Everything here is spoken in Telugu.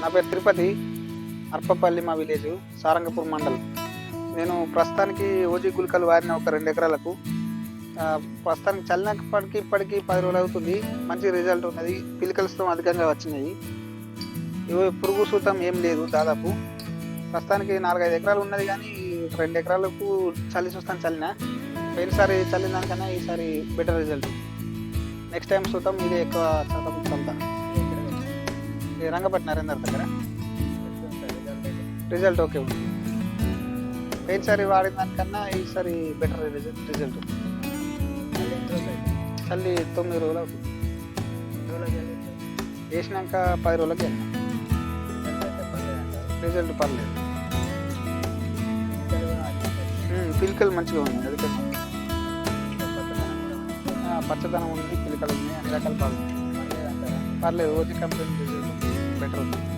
నా పేరు తిరుపతి అర్పపల్లి మా విలేజ్ సారంగపూర్ మండలం. నేను ప్రస్తుతానికి ఓజీ గుళికలు వారిన ఒక రెండు ఎకరాలకు ప్రస్తుతానికి చల్లినప్పటికి ఇప్పటికి పది రోజులు అవుతుంది. మంచి రిజల్ట్ ఉన్నది. పిలికలతో అధికంగా వచ్చినాయి. ఇవి పురుగు సూతం ఏం లేదు దాదాపు. ప్రస్తుతానికి నాలుగైదు ఎకరాలు ఉన్నది కానీ రెండు ఎకరాలకు చల్లి చూస్తాను చల్లిన. పోయినసారి చల్లిన దానికన్నా ఈసారి బెటర్ రిజల్ట్ నెక్స్ట్ టైం చూద్దాం ఇదే ఎక్కువ శాతం చల్లుతా నరేందర్ దగ్గర? రిజల్ట్ ఓకే ఉంది. పోయినసారి వాడిన దానికన్నా ఈసారి బెటర్ రిజల్ట్ రిజల్ట్ చల్లి తొమ్మిది రోజులు అవుతుంది. వేసినాక పది రోజులకి రిజల్ట్ పర్లేదు. పిలికలు మంచిగా ఉన్నాయి. అది పచ్చదనం ఉంది పిలికలు ఉన్నాయి అన్ని రకాల పర్లేదు. పర్లేదు ఓజీ కంపెనీ రిజల్ట్ బెటర్ ఉంది